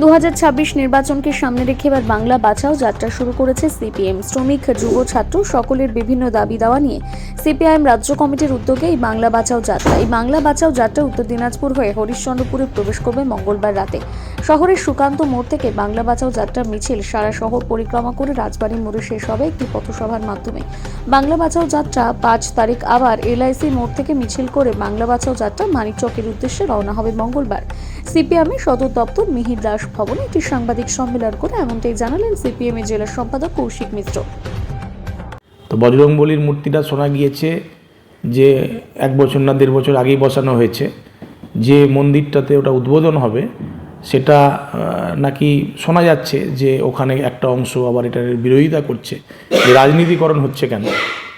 দু হাজার ছাব্বিশ নির্বাচনকে সামনে রেখে এবার বাংলা বাঁচাও যাত্রা শুরু করেছে সিপিএম। শ্রমিক, যুব, ছাত্র সকলের বিভিন্ন দাবি দাওয়া নিয়ে সিপিআইএম রাজ্য কমিটির উদ্যোগে এই বাংলা বাঁচাও যাত্রা। এই বাংলা বাঁচাও যাত্রা উত্তর দিনাজপুর হয়ে হরিশ্চন্দ্রপুরে প্রবেশ করবে মঙ্গলবার রাতে। শহরের সুকান্ত মোড় থেকে বাংলা বাঁচাও যাত্রার মিছিল সারা শহর পরিক্রমা করে রাজবাড়ী মোড়ে শেষ হবে একটি পথসভার মাধ্যমে। বাংলা বাঁচাও যাত্রা পাঁচ তারিখ আবার এলআইসি মোড় থেকে মিছিল করে বাংলা বাঁচাও যাত্রা মানিকচকের উদ্দেশ্যে রওনা হবে মঙ্গলবার। সিপিএমের সদর দপ্তর মিহির দাস ভবনে একটি সাংবাদিক সম্মেলন করে এমনটাই জানালেন সিপিএম এর জেলা সম্পাদক কৌশিক মিত্র। তো বজরংবলির মূর্তিটা শোনা গিয়েছে যে এক বছর না দেড় বছর আগেই বসানো হয়েছে। যে মন্দিরটাতে ওটা উদ্বোধন হবে সেটা নাকি শোনা যাচ্ছে যে ওখানে একটা অংশ আবার এটার বিরোধিতা করছে, যে রাজনীতিকরণ হচ্ছে কেন?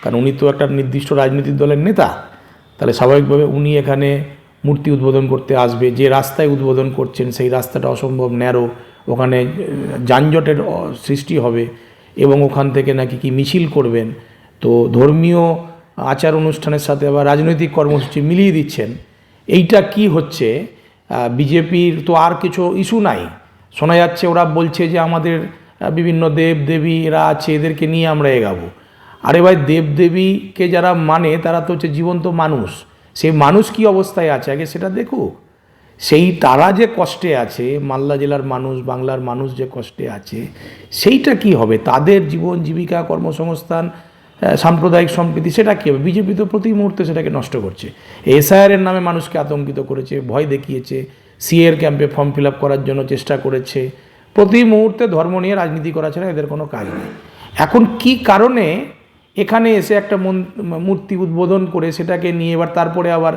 কারণ উনি তো একটা নির্দিষ্ট রাজনৈতিক দলের নেতা, তাহলে স্বাভাবিকভাবে উনি এখানে মূর্তি উদ্বোধন করতে আসবে, যে রাস্তায় উদ্বোধন করছেন সেই রাস্তাটা অসম্ভব ন্যারো, ওখানে যানজটের সৃষ্টি হবে এবং ওখান থেকে নাকি কি মিছিল করবেন। তো ধর্মীয় আচার অনুষ্ঠানের সাথে আবার রাজনৈতিক কর্মসূচি মিলিয়ে দিচ্ছেন। এইটা কি হচ্ছে? বিজেপির তো আর কিছু ইস্যু নাই। শোনা যাচ্ছে ওরা বলছে যে আমাদের বিভিন্ন দেব দেবী এরা আছে, এদেরকে নিয়ে আমরা এগাবো। আরে ভাই দেব দেবীকে যারা মানে তারা তো হচ্ছে জীবন্ত মানুষ। সেই মানুষ কি অবস্থায় আছে? আগে সেটা দেখুক। সেই তারা যে কষ্টে আছে, মালদা জেলার মানুষ, বাংলার মানুষ যে কষ্টে আছে, সেইটা কি হবে? তাদের জীবন জীবিকা কর্মসংস্থান সাম্প্রদায়িক সম্প্রীতি, সেটা কী হবে? বিজেপি তো প্রতি মুহূর্তে সেটাকে নষ্ট করছে। এসআইআরের নামে মানুষকে আতঙ্কিত করেছে, ভয় দেখিয়েছে সিএর ক্যাম্পে ফর্ম ফিল আপ করার জন্য চেষ্টা করেছে। প্রতি মুহূর্তে ধর্ম নিয়ে রাজনীতি করা ছাড়া এদের কোনো কাজ নেই। এখন কি কারণে এখানে এসে একটা মূর্তি উদ্বোধন করে সেটাকে নিয়ে এবার তারপরে আবার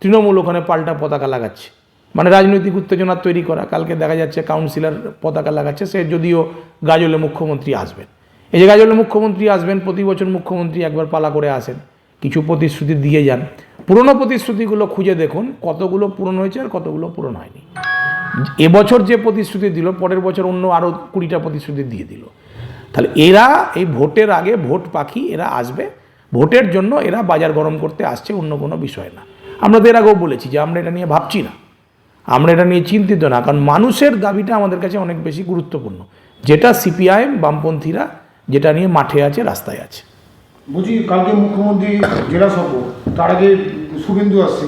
তৃণমূল ওখানে পাল্টা পতাকা লাগাচ্ছে? মানে রাজনৈতিক উত্তেজনা তৈরি করা, কালকে দেখা যাচ্ছে কাউন্সিলর পতাকা লাগাচ্ছে, সে যদিও গাজলে মুখ্যমন্ত্রী আসবেন। এই যে গাজলে মুখ্যমন্ত্রী আসবেন, প্রতি বছর মুখ্যমন্ত্রী একবার পালা করে আসেন। কিছু প্রতিশ্রুতি দিয়ে যান। পুরনো প্রতিশ্রুতিগুলো খুঁজে দেখুন, কতগুলো পূরণ হয়েছে আর কতগুলো পূরণ হয়নি। এবছর যে প্রতিশ্রুতি দিল, পরের বছর অন্য আরও কুড়িটা প্রতিশ্রুতি দিয়ে দিল। তাহলে এরা এই ভোটের আগে ভোট পাখি, এরা আসবে। ভোটের জন্য এরা বাজার গরম করতে আসছে, অন্য কোনো বিষয় না। আমরা তো এর আগেও বলেছি যে আমরা এটা নিয়ে ভাবছি না। আমরা এটা নিয়ে চিন্তিত না, কারণ মানুষের দাবিটা আমাদের কাছে অনেক বেশি গুরুত্বপূর্ণ। যেটা সিপিআইএম বামপন্থীরা যেটা নিয়ে মাঠে আছে রাস্তায় আছে। বলছি কালকে মুখ্যমন্ত্রী জেলা সফর তার আগে শুভেন্দু আসছে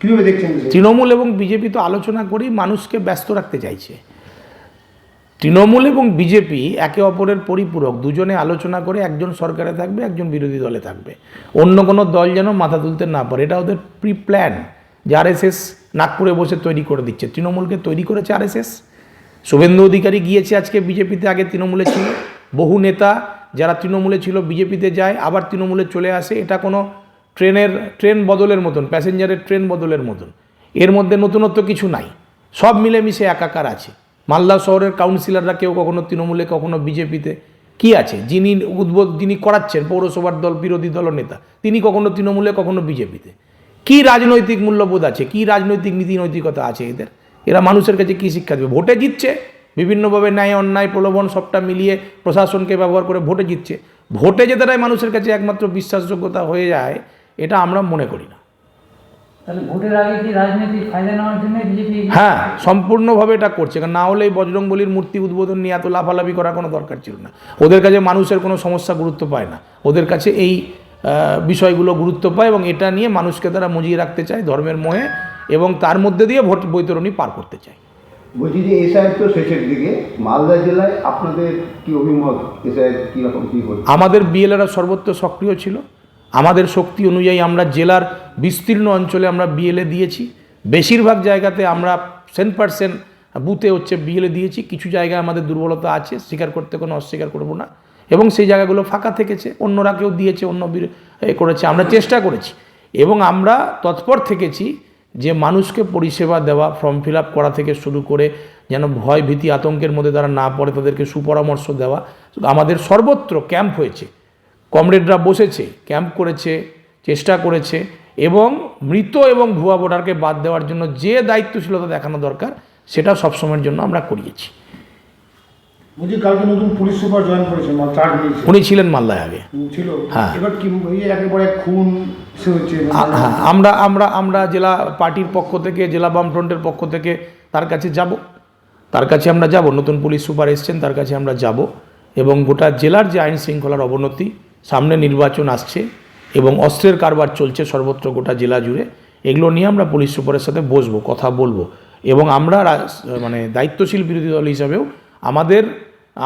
কীভাবে দেখছেন তৃণমূল এবং বিজেপি তো আলোচনা করেই মানুষকে ব্যস্ত রাখতে চাইছে। তৃণমূল এবং বিজেপি একে অপরের পরিপূরক দুজনে আলোচনা করে একজন সরকারে থাকবে একজন বিরোধী দলে থাকবে। অন্য কোনো দল যেন মাথা তুলতে না পারে এটা ওদের প্রি প্ল্যান যে আরএসএস নাগপুরে বসে তৈরি করে দিচ্ছে তৃণমূলকে তৈরি করেছে আরএসএস। শুভেন্দু অধিকারী গিয়েছে আজকে বিজেপিতে আগে তৃণমূলে ছিল। বহু নেতা যারা তৃণমূলে ছিল, বিজেপিতে যায়, আবার তৃণমূলে চলে আসে। এটা কোনো ট্রেনের, ট্রেন বদলের মতন, প্যাসেঞ্জারের ট্রেন বদলের মতন। এর মধ্যে নতুনত্ব কিছু নাই। সব মিলেমিশে একাকার আছে। মালদা শহরের কাউন্সিলররা কেউ কখনো তৃণমূলে, কখনো বিজেপিতে। কি আছে? যিনি উদ্বোধ, যিনি করাচ্ছেন পৌরসভার দল, বিরোধী দলনেতা তিনি কখনো তৃণমূলে, কখনো বিজেপিতে। কি রাজনৈতিক মূল্যবোধ আছে? কি রাজনৈতিক নীতি নৈতিকতা আছে এদের? এরা মানুষের কাছে কি শিক্ষা দেবে? ভোটে জিতছে। বিভিন্নভাবে ন্যায় অন্যায় প্রলোভন সবটা মিলিয়ে প্রশাসনকে ব্যবহার করে ভোটে জিতছে। ভোটে যেটাই মানুষের কাছে একমাত্র বিশ্বাসযোগ্যতা হয়ে যায় এটা আমরা মনে করি না। হ্যাঁ সম্পূর্ণভাবে এটা করছে কারণ না হলে এই বজরংবলির মূর্তি উদ্বোধন নিয়ে এত লাফালাফি করার কোনো দরকার ছিল না। ওদের কাছে মানুষের কোনো সমস্যা গুরুত্ব পায় না। ওদের কাছে এই বিষয়গুলো গুরুত্ব পায় এবং এটা নিয়ে মানুষকে তারা মুজিয়ে রাখতে চায় ধর্মের মোহে এবং তার মধ্যে দিয়ে ভোট বৈতরণী পার করতে চায়। বলছি যে এসআই তো শেষের দিকে। মালদা জেলায় আপনাদের কি অভিমত? এসআই কীরকম কী হচ্ছে? আমাদের বিএলএরা সর্বত্র সক্রিয় ছিল। আমাদের শক্তি অনুযায়ী আমরা জেলার বিস্তীর্ণ অঞ্চলে আমরা বিএলএ দিয়েছি। বেশিরভাগ জায়গাতে আমরা সেন পার্সেন্ট বুথে হচ্ছে বিএলএ দিয়েছি। কিছু জায়গায় আমাদের দুর্বলতা আছে, স্বীকার করতে কোনো অস্বীকার করব না। এবং সেই জায়গাগুলো ফাঁকা থেকেছে, অন্যরা কেউ দিয়েছে, অন্য করেছে, আমরা চেষ্টা করেছি। এবং আমরা তৎপর থেকেছি যে মানুষকে পরিষেবা দেওয়া ফর্ম ফিল আপ করা থেকে শুরু করে যেন ভয় ভীতি আতঙ্কের মধ্যে তারা না পড়ে, তাদেরকে সুপরামর্শ দেওয়া। আমাদের সর্বত্র ক্যাম্প হয়েছে। কমরেডরা বসেছে ক্যাম্প করেছে, চেষ্টা করেছে এবং মৃত এবং ভুয়া ভোটারকে বাদ দেওয়ার জন্য যে দায়িত্বশীলতা দেখানো দরকার, সেটা সবসময়ের জন্য আমরা করিয়েছি। বলছি কালকে নতুন পুলিশ সুপার জয়েন করেছেন মানে চার্জ নিয়েছে উনি ছিলেন মালদায় আগে। ছিল। হ্যাঁ। এবার কি একেবারে খুন হ্যাঁ আমরা আমরা আমরা জেলা পার্টির পক্ষ থেকে জেলা বামফ্রন্টের পক্ষ থেকে তার কাছে যাব। তার কাছে আমরা যাব। নতুন পুলিশ সুপার এসছেন তার কাছে আমরা যাব। এবং গোটা জেলার যে আইন শৃঙ্খলার অবনতি সামনে নির্বাচন আসছে এবং অস্ত্রের কারবার চলছে সর্বত্র গোটা জেলা জুড়ে। এগুলো নিয়ে আমরা পুলিশ সুপারের সাথে বসবো কথা বলব। এবং আমরা মানে দায়িত্বশীল বিরোধী দল হিসাবেও আমাদের,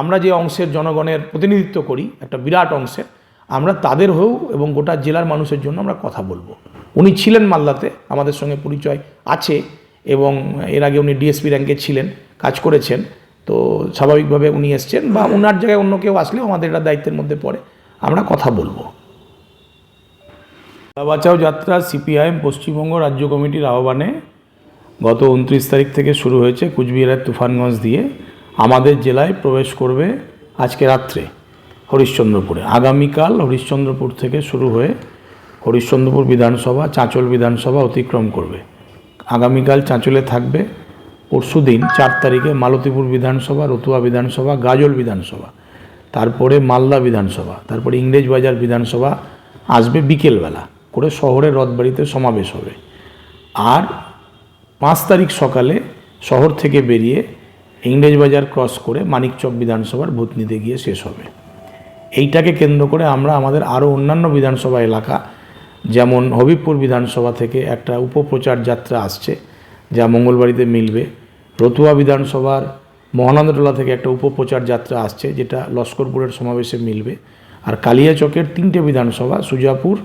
আমরা যে অংশের জনগণের প্রতিনিধিত্ব করি, একটা বিরাট অংশের, আমরা তাদের হয়েও এবং গোটা জেলার মানুষের জন্য আমরা কথা বলব। উনি ছিলেন মালদাতে, আমাদের সঙ্গে পরিচয় আছে এবং এর আগে উনি ডিএসপি র্যাঙ্কে ছিলেন, কাজ করেছেন। তো স্বাভাবিকভাবে উনি এসছেন বা ওনার জায়গায় অন্য কেউ আসলেও আমাদের এটা দায়িত্বের মধ্যে পড়ে, আমরা কথা বলব। বাঁচাও যাত্রা সিপিআইএম পশ্চিমবঙ্গ রাজ্য কমিটির আহ্বানে গত উনত্রিশ তারিখ থেকে শুরু হয়েছে কুচবিহারের তুফানগঞ্জ দিয়ে। আমাদের জেলায় প্রবেশ করবে আজকে রাত্রে হরিশ্চন্দ্রপুরে। আগামীকাল হরিশ্চন্দ্রপুর থেকে শুরু হয়ে হরিশ্চন্দ্রপুর বিধানসভা, চাঁচল বিধানসভা অতিক্রম করবে। আগামীকাল চাঁচলে থাকবে পরশু দিন চার তারিখে মালতীপুর বিধানসভা, রতুয়া বিধানসভা, গাজল বিধানসভা, তারপরে মালদা বিধানসভা, তারপরে ইংরেজবাজার বিধানসভা আসবে বিকেলবেলা করে শহরের রথবাড়িতে সমাবেশ হবে। আর পাঁচ তারিখ সকালে শহর থেকে বেরিয়ে ইংরেজবাজার ক্রস করে মানিকচক বিধানসভার ভূতনিতে গিয়ে শেষ হবে। এইটাকে কেন্দ্র করে আমরা আমাদের আরও অন্যান্য বিধানসভা এলাকা, যেমন হবিবপুর বিধানসভা থেকে একটা উপপ্রচার যাত্রা আসছে, যা মঙ্গলবাড়িতে মিলবে। রতুয়া বিধানসভার মহানন্দটোলা থেকে একটা উপপ্রচার যাত্রা আসছে, যেটা লস্করপুরের সমাবেশে মিলবে। আর কালিয়াচকের তিনটে বিধানসভা, সুজাপুর,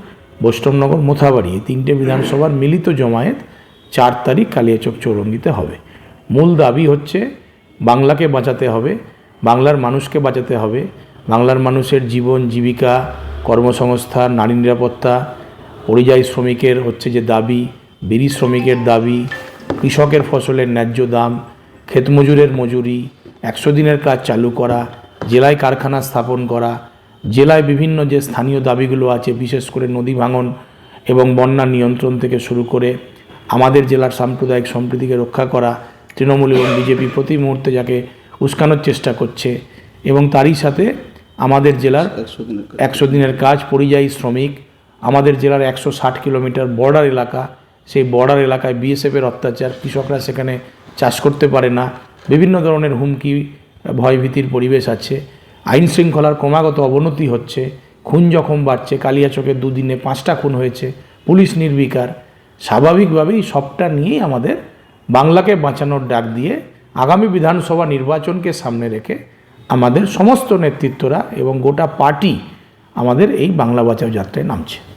বৈষ্ণবনগর, মোথাবাড়ি, এই তিনটে বিধানসভার মিলিত জমায়েত চার তারিখ কালিয়াচক চৌরঙ্গিতে হবে। মূল দাবি হচ্ছে বাংলাকে বাঁচাতে হবে, বাংলার মানুষকে বাঁচাতে হবে। বাংলার মানুষের জীবন, জীবিকা কর্মসংস্থান নারী নিরাপত্তা, পরিযায়ী শ্রমিকের হচ্ছে যে দাবি, বিড়ি শ্রমিকের দাবি, কৃষকের ফসলের ন্যায্য দাম, ক্ষেতমজুরের মজুরি, একশো দিনের কাজ চালু করা, জেলায় কারখানা স্থাপন করা, জেলায় বিভিন্ন যে স্থানীয় দাবিগুলো আছে, বিশেষ করে নদী ভাঙন এবং বন্যা নিয়ন্ত্রণ থেকে শুরু করে আমাদের জেলার সাম্প্রদায়িক সম্প্রীতিকে রক্ষা করা তৃণমূল এবং বিজেপি প্রতি মুহূর্তে যাকে উস্কানোর চেষ্টা করছে এবং তারই সাথে আমাদের জেলার একশো দিনের কাজ, পরিযায়ী শ্রমিক, আমাদের জেলার একশো ষাট কিলোমিটার বর্ডার এলাকা, সেই বর্ডার এলাকায় বিএসএফের অত্যাচার, কৃষকরা সেখানে চাষ করতে পারে না, বিভিন্ন ধরনের হুমকি, ভয়ভীতির পরিবেশ আছে, আইন শৃঙ্খলার ক্রমাগত অবনতি হচ্ছে, খুন যখন বাড়ছে কালিয়াচকের দুদিনে পাঁচটা খুন হয়েছে, পুলিশ নির্বিকার, স্বাভাবিকভাবেই সবটা নিয়েই আমাদের বাংলাকে বাঁচানোর ডাক দিয়ে আগামী বিধানসভা নির্বাচনকে সামনে রেখে আমাদের সমস্ত নেতৃত্বরা এবং গোটা পার্টি আমাদের এই বাংলা বাঁচাও যাত্রায় নামছে।